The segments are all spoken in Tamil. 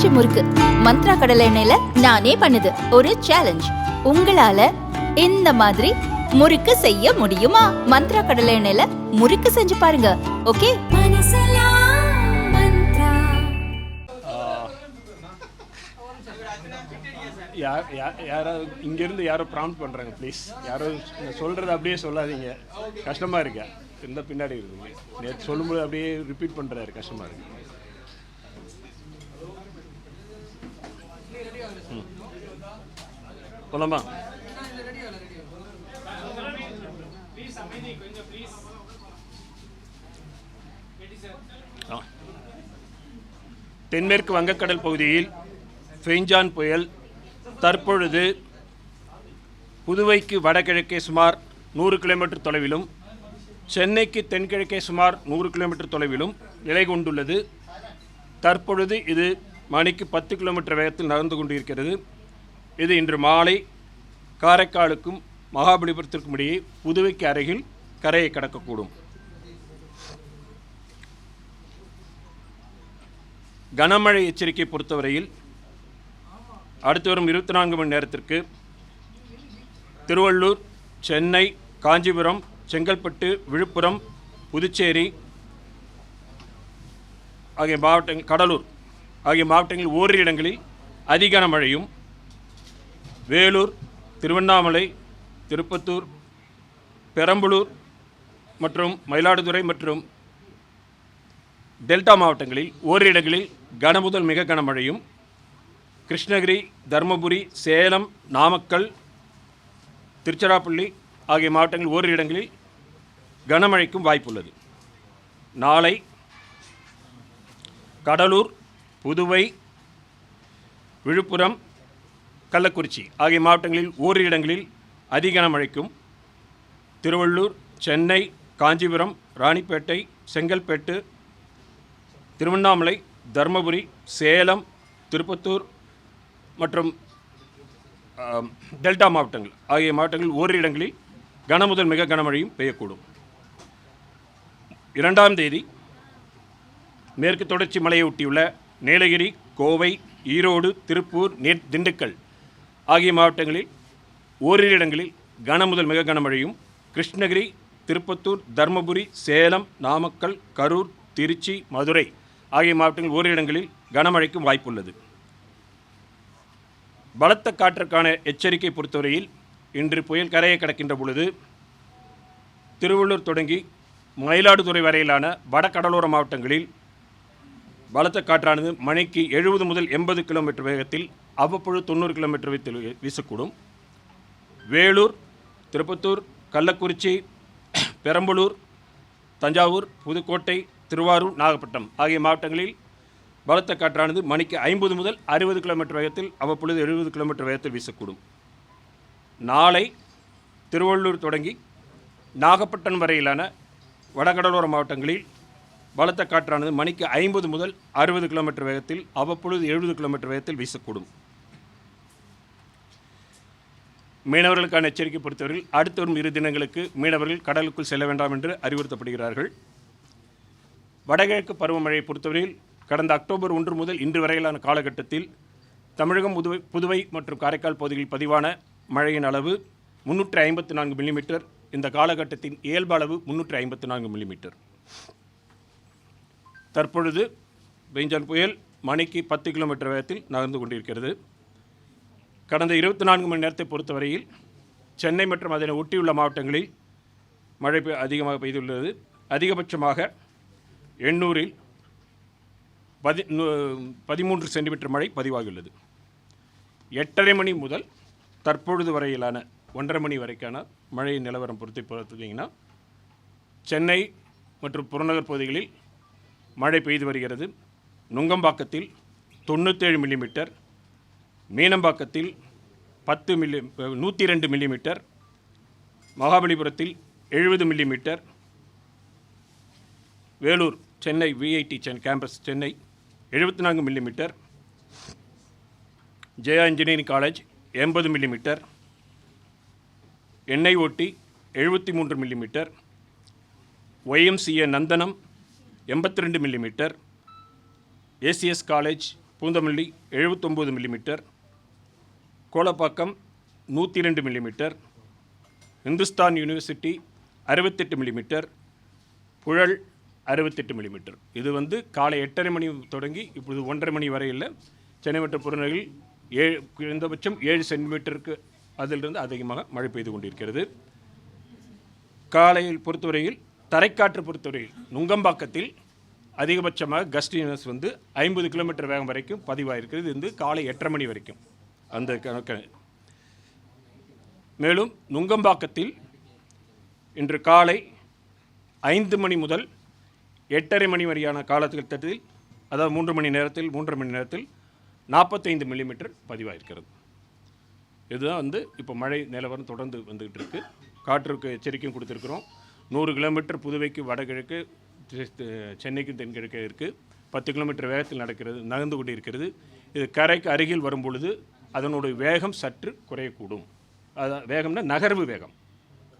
கள்ளக்குறிச்சி முறுக்கு. மந்த்ரா கடலை எண்ணெயில நானே பண்ணுது. ஒரு சேலஞ்ச் உங்களால இந்த மாதிரி முறுக்கு செய்ய முடியுமா? மந்த்ரா கடலை எண்ணெயில முறுக்கு செஞ்சு பாருங்க. ஓகே? யார் யா- யாராவது இங்கேருந்து யாரோ ப்ராம்ப்ட் பண்ணுறாங்க ப்ளீஸ் யாரோ சொல்கிறது அப்படியே சொல்லாதீங்க. கஷ்டமாக இருக்கு? இருந்தால் பின்னாடி இருக்குங்க நேற்று சொல்லும்போது அப்படியே ரிப்பீட் பண்ணுறாரு கஷ்டமாக இருக்கு. குழம்பா தென்மேற்கு வங்கக்கடல் பகுதியில் ஃபெய்ஞ்சான் புயல் தற்பொழுது புதுவைக்கு வடகிழக்கே சுமார் நூறு கிலோமீட்டர் தொலைவிலும் சென்னைக்கு தென்கிழக்கே சுமார் நூறு கிலோமீட்டர் தொலைவிலும் நிலை கொண்டுள்ளது. தற்பொழுது இது மணிக்கு பத்து கிலோமீட்டர் வேகத்தில் நகர்ந்து கொண்டிருக்கிறது. இது இன்று மாலை காரைக்காலுக்கும் மகாபலிபுரத்திற்கும் இடையே புதுவைக்கு அருகில் கரையை கடக்கக்கூடும். கனமழை எச்சரிக்கை பொறுத்தவரையில் அடுத்து வரும் இருபத்தி நான்கு மணி நேரத்திற்கு திருவள்ளூர் சென்னை காஞ்சிபுரம் செங்கல்பட்டு விழுப்புரம் புதுச்சேரி ஆகிய மாவட்டங்கள் கடலூர் ஆகிய மாவட்டங்களில் ஓரிரு இடங்களில் அதிக மழையும் வேலூர் திருவண்ணாமலை திருப்பத்தூர் பெரம்பலூர் மற்றும் மயிலாடுதுறை மற்றும் டெல்டா மாவட்டங்களில் ஓரிரு இடங்களில் கனமுதல் மிக கனமழையும் கிருஷ்ணகிரி தருமபுரி சேலம் நாமக்கல் திருச்சிராப்பள்ளி ஆகிய மாவட்டங்களில் ஓரிரு இடங்களில் கனமழைக்கும் வாய்ப்புள்ளது. நாளை கடலூர் புதுவை விழுப்புரம் கள்ளக்குறிச்சி ஆகிய மாவட்டங்களில் ஓரிரு இடங்களில் அதிக மழைக்கும் திருவள்ளூர் சென்னை காஞ்சிபுரம் ராணிப்பேட்டை செங்கல்பேட்டு திருவண்ணாமலை தருமபுரி சேலம் திருப்பத்தூர் மற்றும் டெல்டா மாவட்டங்கள் ஆகிய மாவட்டங்களில் ஓரிரு இடங்களில் கனமுதல் மிக கனமழையும் பெய்யக்கூடும். இரண்டாம் தேதி மேற்கு தொடர்ச்சி மலையை ஒட்டியுள்ள நீலகிரி கோவை ஈரோடு திருப்பூர் நெ திண்டுக்கல் ஆகிய மாவட்டங்களில் ஓரிரு இடங்களில் கனமுதல் மிக கனமழையும் கிருஷ்ணகிரி திருப்பத்தூர் தருமபுரி சேலம் நாமக்கல் கரூர் திருச்சி மதுரை ஆகிய மாவட்டங்களில் ஓரிரு இடங்களில் கனமழைக்கும் வாய்ப்புள்ளது. பலத்த காற்றுக்கான எச்சரிக்கை பொறுத்தவரையில் இன்று புயல் கரையை கடக்கின்ற பொழுது திருவள்ளூர் தொடங்கி மயிலாடுதுறை வரையிலான வடகடலோர மாவட்டங்களில் பலத்த காற்றானது மணிக்கு எழுபது முதல் எண்பது கிலோமீட்டர் வேகத்தில் அவ்வப்பொழுது தொண்ணூறு கிலோமீட்டர் வேகத்தில் வீசக்கூடும். வேலூர் திருப்பத்தூர் கள்ளக்குறிச்சி பெரம்பலூர் தஞ்சாவூர் புதுக்கோட்டை திருவாரூர் நாகப்பட்டினம் ஆகிய மாவட்டங்களில் பலத்த காற்றானது மணிக்கு ஐம்பது முதல் அறுபது கிலோமீட்டர் வேகத்தில் அவ்வப்பொழுது எழுபது கிலோமீட்டர் வேகத்தில் வீசக்கூடும். நாளை திருவள்ளூர் தொடங்கி நாகப்பட்டினம் வரையிலான வடகடலோர மாவட்டங்களில் பலத்த காற்றானது மணிக்கு ஐம்பது முதல் அறுபது கிலோமீட்டர் வேகத்தில் அவ்வப்பொழுது எழுபது கிலோமீட்டர் வேகத்தில் வீசக்கூடும். மீனவர்களுக்கான எச்சரிக்கை பொறுத்தவரையில் அடுத்து வரும் இரு தினங்களுக்கு மீனவர்கள் கடலுக்குள் செல்ல வேண்டாம் என்று அறிவுறுத்தப்படுகிறார்கள். வடகிழக்கு பருவமழையை பொறுத்தவரையில் கடந்த அக்டோபர் ஒன்று முதல் இன்று வரையிலான காலகட்டத்தில் தமிழகம் புதுவை புதுவை மற்றும் காரைக்கால் பகுதிகளில் பதிவான மழையின் அளவு முன்னூற்றி ஐம்பத்தி நான்கு மில்லிமீட்டர். இந்த காலகட்டத்தின் இயல்பு அளவு முன்னூற்றி ஐம்பத்தி நான்கு மில்லிமீட்டர். தற்பொழுது பெஞ்சான் புயல் மணிக்கு பத்து கிலோமீட்டர் வேகத்தில் நகர்ந்து கொண்டிருக்கிறது. கடந்த இருபத்தி நான்கு மணி நேரத்தை பொறுத்தவரையில் சென்னை மற்றும் அதனை ஒட்டியுள்ள மாவட்டங்களில் மழை அதிகமாக பெய்துள்ளது. அதிகபட்சமாக எண்ணூரில் பதி பதிமூன்று சென்டிமீட்டர் மழை பதிவாகியுள்ளது. எட்டரை மணி முதல் தற்பொழுது வரையிலான ஒன்றரை மணி வரைக்கான மழை நிலவரம் பொறுத்து பார்த்தீங்கன்னா சென்னை மற்றும் புறநகர் பகுதிகளில் மழை பெய்து வருகிறது. நுங்கம்பாக்கத்தில் தொண்ணூற்றேழு மில்லிமீட்டர் மீனம்பாக்கத்தில் பத்து மில்லி நூற்றி ரெண்டு மில்லிமீட்டர் மகாபலிபுரத்தில் எழுபது millimetre Vellore Chennai VIT Sen campus Chennai எழுபத்தி நான்கு மில்லிமீட்டர் ஜெயா இன்ஜினியரிங் காலேஜ் எண்பது மில்லிமீட்டர் எண்ணெய் ஓட்டி எழுபத்தி மூன்று மில்லிமீட்டர் ஒய்எம்சிஏ நந்தனம் எண்பத்தி ரெண்டு மில்லிமீட்டர் ஏசிஎஸ் காலேஜ் பூந்தமல்லி எழுபத்தொம்போது மில்லிமீட்டர் கோலப்பாக்கம் நூற்றி ரெண்டு மில்லிமீட்டர் இந்துஸ்தான் யூனிவர்சிட்டி அறுபத்தெட்டு மில்லிமீட்டர் புழல் அறுபத்தெட்டு மில்லிமீட்டர் இது வந்து காலை எட்டரை மணி தொடங்கி இப்பொழுது ஒன்றரை மணி வரையில் சென்னை மற்றும் புறநகரில் ஏழு குறைந்தபட்சம் ஏழு சென்டிமீட்டருக்கு அதிலிருந்து அதிகமாக மழை பெய்து கொண்டிருக்கிறது. காலையில் பொறுத்தவரையில் தரைக்காற்று பொறுத்தவரையில் நுங்கம்பாக்கத்தில் அதிகபட்சமாக கஸ்டினஸ் வந்து ஐம்பது கிலோமீட்டர் வேகம் வரைக்கும் பதிவாயிருக்கிறது. இது வந்து காலை எட்டரை மணி வரைக்கும். அந்த கணக்கு மேலும் நுங்கம்பாக்கத்தில் இன்று காலை ஐந்து மணி முதல் எட்டரை மணி வரையான காலத்திட்டத்தில் அதாவது மூன்று மணி நேரத்தில் மூன்றரை மணி நேரத்தில் நாற்பத்தைந்து மில்லிமீட்டர் பதிவாயிருக்கிறது. இதுதான் வந்து இப்போ மழை நிலவரம் தொடர்ந்து வந்துக்கிட்டு இருக்குது காற்றுக்கு எச்சரிக்கையும் கொடுத்துருக்குறோம். நூறு கிலோமீட்டர் புதுவைக்கு வடகிழக்கு சென்னைக்கும் சென்னைக்கு தென்கிழக்கு இருக்குது பத்து கிலோமீட்டர் வேகத்தில் நடக்கிறது நகர்ந்து கொண்டு இருக்கிறது இது கரைக்கு அருகில் வரும் பொழுது அதனுடைய வேகம் சற்று குறையக்கூடும். அதான் வேகம்னா நகர்வு வேகம்.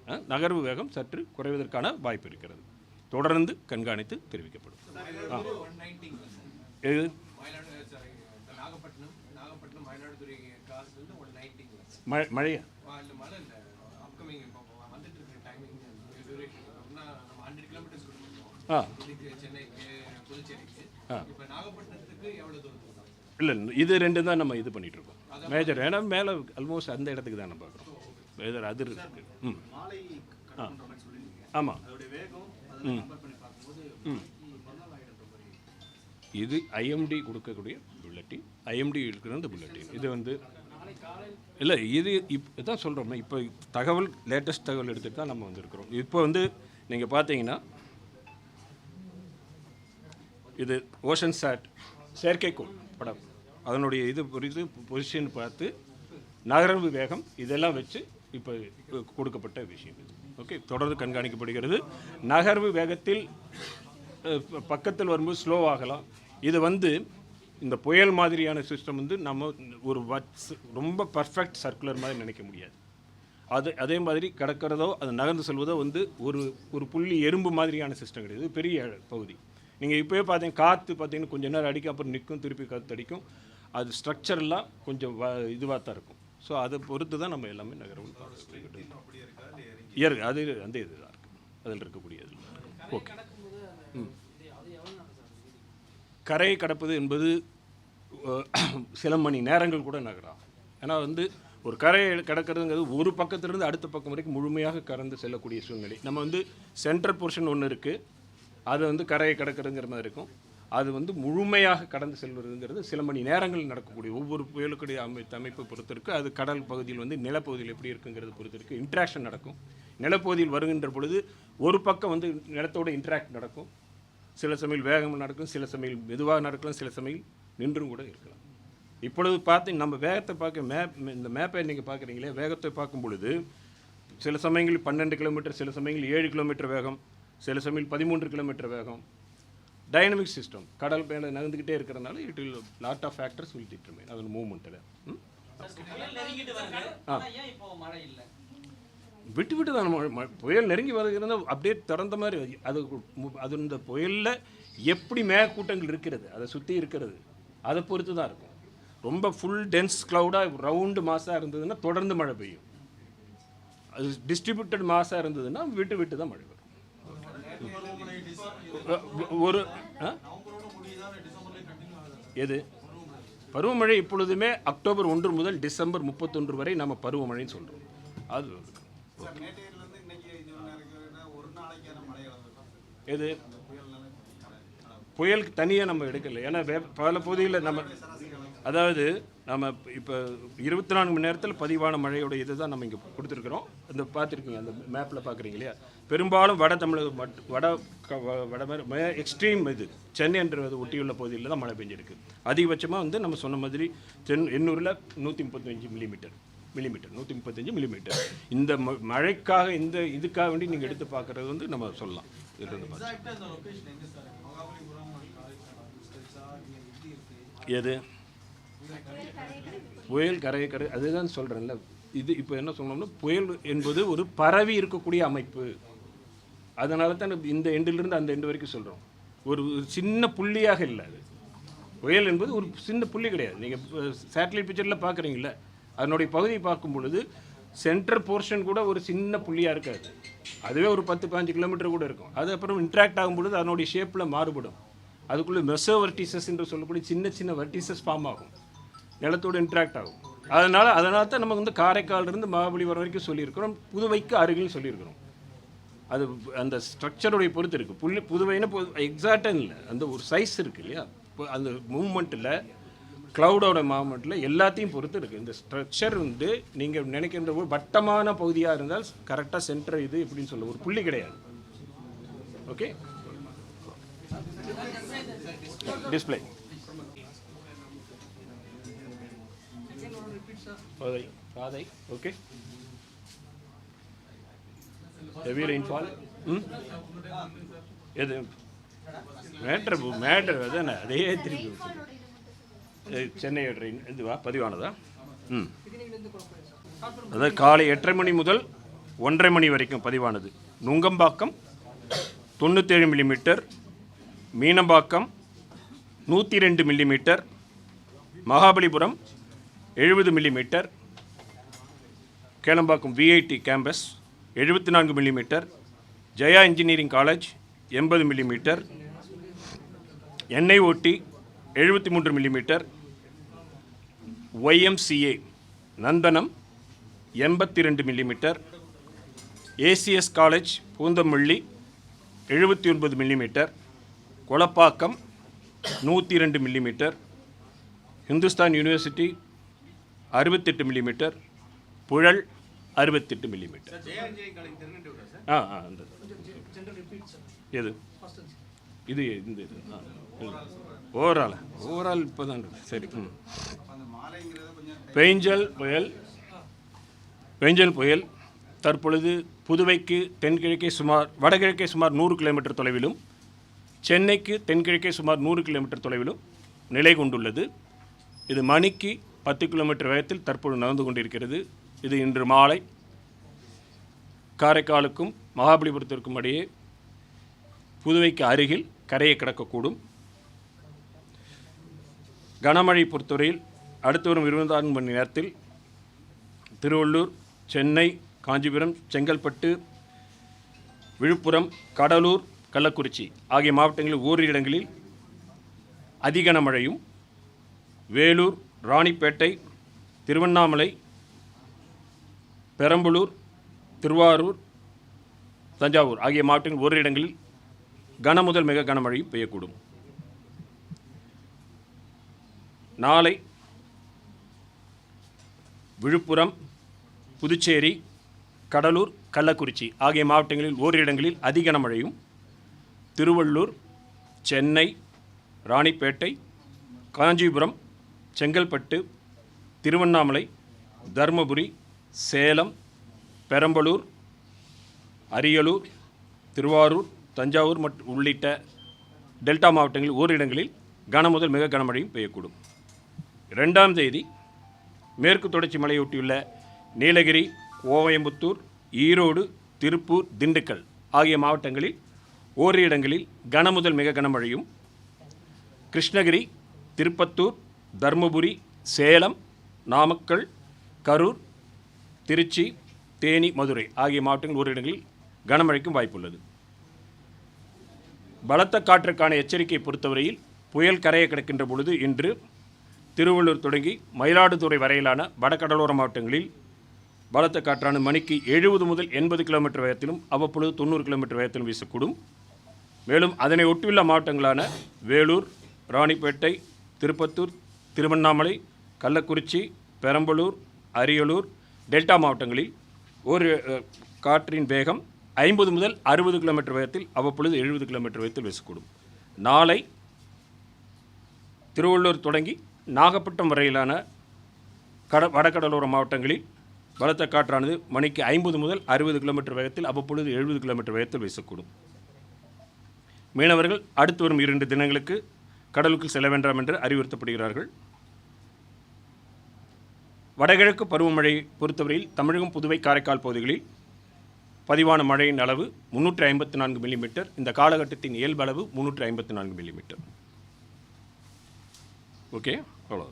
நகர்வு வேகம் சற்று குறைவதற்கான வாய்ப்பு இருக்கிறது. தொடர்ந்து கண்காணித்து தெரிவிக்கப்படும். ஆ. எது? மழை மழையா? ஆ இல்லை இது ரெண்டு தான் நம்ம இது பண்ணிட்டு இருக்கோம். மேஜர் ஏன்னா மேலே ஆல்மோஸ்ட் அந்த இடத்துக்கு தான் நம்ம பார்க்குறோம். மேஜர் அது இருக்கு. ம். ஆ. ஆமாம் ம். ம். இது ஐஎம்டி கொடுக்கக்கூடிய புல்லட்டின் ஐஎம்டி இருக்கிற இந்த புல்லட்டின் இது வந்து இல்லை இது இப்போ தான் சொல்கிறோம் இப்போ தகவல் லேட்டஸ்ட் தகவல் எடுத்துட்டு தான் நம்ம வந்திருக்கிறோம். இப்போ வந்து நீங்கள் பார்த்தீங்கன்னா இது ஓஷன் சாட் செயற்கைக்கோள் படம். அதனுடைய இது குறித்து பொசிஷன் பார்த்து நகர்வு வேகம் இதெல்லாம் வச்சு இப்போ கொடுக்கப்பட்ட விஷயம் இது. ஓகே தொடர்ந்து கண்காணிக்கப்படுகிறது. நகர்வு வேகத்தில் பக்கத்தில் வரும்போது ஸ்லோ ஆகலாம். இது வந்து இந்த புயல் மாதிரியான சிஸ்டம் வந்து நம்ம ஒரு வட்ஸ் ரொம்ப பர்ஃபெக்ட் சர்க்குலர் மாதிரி நினைக்க முடியாது. அது அதே மாதிரி கிடக்கிறதோ அது நகர்ந்து செல்வதோ வந்து ஒரு ஒரு புள்ளி எறும்பு மாதிரியான சிஸ்டம் கிடையாது. பெரிய பகுதி. நீங்கள் இப்போயே பார்த்தீங்க காற்று பார்த்தீங்கன்னா கொஞ்ச நேரம் அடிக்கும் அப்புறம் நிற்கும் திருப்பி காற்று அடிக்கும். அது ஸ்ட்ரக்சர்லாம் கொஞ்சம் இதுவாக தான் இருக்கும். ஸோ அதை பொறுத்து தான் நம்ம எல்லாமே நகரவு இயற்கை அது அந்த இது தான் இருக்குது அதில் இருக்கக்கூடியது. ஓகே ம். கரையை கடப்பது என்பது சில மணி நேரங்கள் கூட நகராம் ஏன்னா வந்து ஒரு கரையை கடக்கிறதுங்கிறது ஒரு பக்கத்திலிருந்து அடுத்த பக்கம் வரைக்கும் முழுமையாக கறந்து செல்லக்கூடிய சூழ்நிலை. நம்ம வந்து சென்ட்ரல் போர்ஷன் ஒன்று இருக்குது அது வந்து கரையை கடக்கிறதுங்கிற மாதிரி இருக்கும். அது வந்து முழுமையாக கடந்து செல்வதுங்கிறது சில மணி நேரங்கள் நடக்கக்கூடிய ஒவ்வொரு புயலுக்குடைய அமைப்பு அமைப்பை பொறுத்திருக்கு. அது கடல் பகுதியில் வந்து நிலப்பகுதியில் எப்படி இருக்குங்கிறது பொறுத்திருக்கு. இன்ட்ராக்ஷன் நடக்கும். நிலப்பகுதியில் வருகின்ற பொழுது ஒரு பக்கம் வந்து நிலத்தோட இன்ட்ராக்ட் நடக்கும். சில சமையல் வேகம் நடக்கும். சில சமையல் மெதுவாக நடக்கலாம். சில சமையல் நின்றும் கூட இருக்கலாம். இப்பொழுது பார்த்து நம்ம வேகத்தை பார்க்க மேப் இந்த மேப்பை நீங்கள் பார்க்குறீங்களே வேகத்தை பார்க்கும் பொழுது சில சமயங்களில் பன்னெண்டு கிலோமீட்டர் சில சமயங்களில் ஏழு கிலோமீட்டர் வேகம் சில சமயம் பதிமூன்று கிலோமீட்டர் வேகம் டைனமிக் சிஸ்டம் கடல் மேலே நகர்ந்துக்கிட்டே இருக்கிறனால it will lot of factors will determine அதன் மூவ்மெண்ட்டில் இல்லை விட்டு விட்டு தான் புயல் நெருங்கி வருகிறது அப்படியே திறந்த மாதிரி அது அது இந்த புயலில் எப்படி மேகக்கூட்டங்கள் இருக்கிறது அதை சுற்றி இருக்கிறது அதை பொறுத்து தான் இருக்கும். ரொம்ப ஃபுல் டென்ஸ் க்ளவுடாக ரவுண்டு மாசாக இருந்ததுன்னா தொடர்ந்து மழை பெய்யும். அது டிஸ்ட்ரிபியூட்டட் மாசாக இருந்ததுன்னா விட்டு விட்டு தான் மழை வரும் ஒரு? எது? பருவமழை இப்பொழுதுமே அக்டோபர் ஒன்று முதல் டிசம்பர் முப்பத்தொன்று வரை நம்ம பருவமழைன்னு சொல்கிறோம் அது எது? புயலுக்கு தனியாக நம்ம எடுக்கல. ஏன்னா வே பல பகுதிகளில் நம்ம அதாவது நம்ம இப்போ இருபத்தி நான்கு மணி நேரத்தில் பதிவான மழையோட இதை தான் நம்ம இங்கே கொடுத்துருக்குறோம். இந்த பார்த்துருக்கீங்க அந்த மேப்பில் பார்க்குறீங்க இல்லையா? பெரும்பாலும் வட தமிழக மட் வட வட எக்ஸ்ட்ரீம் இது. சென்னைன்றது ஒட்டியுள்ள பகுதியில் தான் மழை பெஞ்சிருக்கு. அதிகபட்சமாக வந்து நம்ம சொன்ன மாதிரி தென் எண்ணூரில் நூற்றி முப்பத்தஞ்சு மில்லிமீட்டர் மில்லிமீட்டர் நூற்றி முப்பத்தஞ்சு மில்லிமீட்டர் இந்த ம- மழைக்காக இந்த இதுக்காக வேண்டி நீங்கள் எடுத்து பார்க்குறது வந்து நம்ம சொல்லலாம். இதில் இருந்து பார்த்து எது? புயல் கரையை கரை அதுதான் சொல்கிறேன்ல இது இப்போ என்ன சொன்னோம்னா புயல் என்பது ஒரு பரவி இருக்கக்கூடிய அமைப்பு. அதனால தான் இந்த எண்டிலிருந்து அந்த எண்டு வரைக்கும் சொல்கிறோம் ஒரு சின்ன புள்ளியாக இல்லை அது. புயல் என்பது ஒரு சின்ன புள்ளி கிடையாது. நீங்கள் சேட்டலைட் பிக்சரில் பார்க்குறீங்கள அதனுடைய பகுதியை பார்க்கும் பொழுது சென்டர் போர்ஷன் கூட ஒரு சின்ன புள்ளியாக இருக்காது. அதுவே ஒரு பத்து பதினஞ்சு கிலோமீட்டர் கூட இருக்கும். அது அப்புறம் இன்ட்ராக்ட் ஆகும் பொழுது அதனுடைய ஷேப்பில் மாறுபடும். அதுக்குள்ளே மெசோ வர்டிசஸ் என்று சொல்லக்கூடிய சின்ன சின்ன வர்டிசஸ் ஃபார்ம் ஆகும். நிலத்தோடு இன்ட்ராக்ட் ஆகும். அதனால் அதனால தான் நம்ம வந்து காரைக்காலிருந்து மகாபலிபுரம் வரைக்கும் சொல்லியிருக்கிறோம். புதுவைக்கு அருகில் சொல்லியிருக்கிறோம். அது அந்த ஸ்ட்ரக்சருடைய பொறுத்து இருக்குது புள்ளி புதுவைன்னு எக்ஸாக்டாக இல்லை. அந்த ஒரு சைஸ் இருக்குது இல்லையா? இப்போ அந்த மூமெண்ட்டில் க்ளவுடோட மூமெண்ட்டில் எல்லாத்தையும் பொறுத்து இருக்குது இந்த ஸ்ட்ரக்சர் வந்து நீங்கள் நினைக்கின்ற ஒரு வட்டமான பகுதியாக இருந்தால் கரெக்டாக சென்டர் இது எப்படின்னு சொல்ல ஒரு புள்ளி கிடையாது. ஓகே டிஸ்பிளே பாதை. பாதை. ஓகே ஹெவி ரெயின்ஃபால் ம்? எது? மேட்ரு மேட்ரு அதானே அதே திருப்பி சென்னை ட்ரெயின் இதுவா? பதிவானதா? ம். அதாவது காலை எட்டரை மணி முதல் ஒன்றரை மணி வரைக்கும் பதிவானது. நுங்கம்பாக்கம் தொண்ணூற்றேழு மில்லிமீட்டர் மீனம்பாக்கம் நூற்றி ரெண்டு மில்லிமீட்டர் மகாபலிபுரம் எழுபது மில்லிமீட்டர் கேளம்பாக்கம் விஐடி கேம்பஸ் எழுபத்தி நான்கு மில்லிமீட்டர் ஜெயா இன்ஜினியரிங் காலேஜ் எண்பது மில்லிமீட்டர் என்ஐஓடி எழுபத்தி மூன்று மில்லிமீட்டர் ஒய்எம்சிஏ நந்தனம் எண்பத்தி ரெண்டு மில்லிமீட்டர் ஏசிஎஸ் காலேஜ் பூந்தமல்லி எழுபத்தி ஒன்பது மில்லிமீட்டர் கொளப்பாக்கம் நூற்றி ரெண்டு மில்லிமீட்டர் ஹிந்துஸ்தான் யூனிவர்சிட்டி அறுபத்தெட்டு மில்லிமீட்டர் புழல் அறுபத்தெட்டு மில்லிமீட்டர் ஆ ஆ அந்த எது? இது இந்த இது. ஓவரால் ஓவரால் இப்போ தான் சரி ம். பெய்ஞ்சல் புயல் பெய்ஞ்சல் புயல் தற்பொழுது புதுவைக்கு தென்கிழக்கே சுமார் வடகிழக்கே சுமார் நூறு கிலோமீட்டர் தொலைவிலும் சென்னைக்கு தென்கிழக்கே சுமார் நூறு கிலோமீட்டர் தொலைவிலும் நிலை கொண்டுள்ளது. இது மணிக்கு பத்து கிலோமீட்டர் வேகத்தில் தற்போது நடந்து கொண்டிருக்கிறது. இது இன்று மாலை காரைக்காலுக்கும் மகாபலிபுரத்திற்கும் இடையே புதுவைக்கு அருகில் கரையை கடக்கக்கூடும். கனமழை பொறுத்தவரையில் அடுத்து வரும் இருபத்தி நான்கு மணி நேரத்தில் திருவள்ளூர் சென்னை காஞ்சிபுரம் செங்கல்பட்டு விழுப்புரம் கடலூர் கள்ளக்குறிச்சி ஆகிய மாவட்டங்களில் ஓரிரு இடங்களில் அதிகன மழையும் வேலூர் ராணிப்பேட்டை திருவண்ணாமலை பெரம்பலூர் திருவாரூர் தஞ்சாவூர் ஆகிய மாவட்டங்கள் ஒரு இடங்களில் கன முதல் மிக கனமழையும் பெய்யக்கூடும். நாளை விழுப்புரம் புதுச்சேரி கடலூர் கள்ளக்குறிச்சி ஆகிய மாவட்டங்களில் ஓரிரு இடங்களில் அதிகன கனமழையும் திருவள்ளூர் சென்னை ராணிப்பேட்டை காஞ்சிபுரம் செங்கல்பட்டு திருவண்ணாமலை தருமபுரி சேலம் பெரம்பலூர் அரியலூர் திருவாரூர் தஞ்சாவூர் மற்றும் உள்ளிட்ட டெல்டா மாவட்டங்களில் ஓரிடங்களில் கனமுதல் கன முதல் மிக கனமழையும் பெய்யக்கூடும். ரெண்டாம் தேதி மேற்கு தொடர்ச்சி மலையொட்டியுள்ள நீலகிரி கோயம்புத்தூர் ஈரோடு திருப்பூர் திண்டுக்கல் ஆகிய மாவட்டங்களில் ஓரிரு இடங்களில் கன முதல் மிக கனமழையும் கிருஷ்ணகிரி திருப்பத்தூர் தருமபுரி சேலம் நாமக்கல் கரூர் திருச்சி தேனி மதுரை ஆகிய மாவட்டங்கள் ஓரிரு இடங்களில் கனமழைக்கும் வாய்ப்புள்ளது. பலத்த காற்றுக்கான எச்சரிக்கையை பொறுத்தவரையில் புயல் கரையை கிடக்கின்ற பொழுது இன்று திருவள்ளூர் தொடங்கி மயிலாடுதுறை வரையிலான வடகடலோர மாவட்டங்களில் பலத்த காற்றான மணிக்கு எழுபது முதல் எண்பது கிலோமீட்டர் வேகத்திலும் அவ்வப்பொழுது தொண்ணூறு கிலோமீட்டர் வேகத்திலும் வீசக்கூடும். மேலும் அதனை ஒட்டியுள்ள மாவட்டங்களான வேலூர் ராணிப்பேட்டை திருப்பத்தூர் திருவண்ணாமலை கள்ளக்குறிச்சி பெரம்பலூர் அரியலூர் டெல்டா மாவட்டங்களில் ஒரு காற்றின் வேகம் ஐம்பது முதல் அறுபது கிலோமீட்டர் வேகத்தில் அவ்வப்பொழுது எழுபது கிலோமீட்டர் வேகத்தில் வீசக்கூடும். நாளை திருவள்ளூர் தொடங்கி நாகப்பட்டினம் வரையிலான கட வடகடலோர மாவட்டங்களில் பலத்த காற்றானது மணிக்கு ஐம்பது முதல் அறுபது கிலோமீட்டர் வேகத்தில் அவ்வப்பொழுது எழுபது கிலோமீட்டர் வேகத்தில் வீசக்கூடும். மீனவர்கள் அடுத்து வரும் இரண்டு தினங்களுக்கு கடலுக்கு செல்ல வேண்டாம் என்று அறிவுறுத்தப்படுகிறார்கள். வடகிழக்கு பருவமழை பொறுத்தவரையில் தமிழகம் புதுவை காரைக்கால் பகுதிகளில் பதிவான மழையின் அளவு முன்னூற்றி ஐம்பத்தி நான்கு மில்லிமீட்டர். இந்த காலகட்டத்தின் இயல்பளவு முன்னூற்றி ஐம்பத்தி நான்கு மில்லிமீட்டர். ஓகே? அவ்வளோ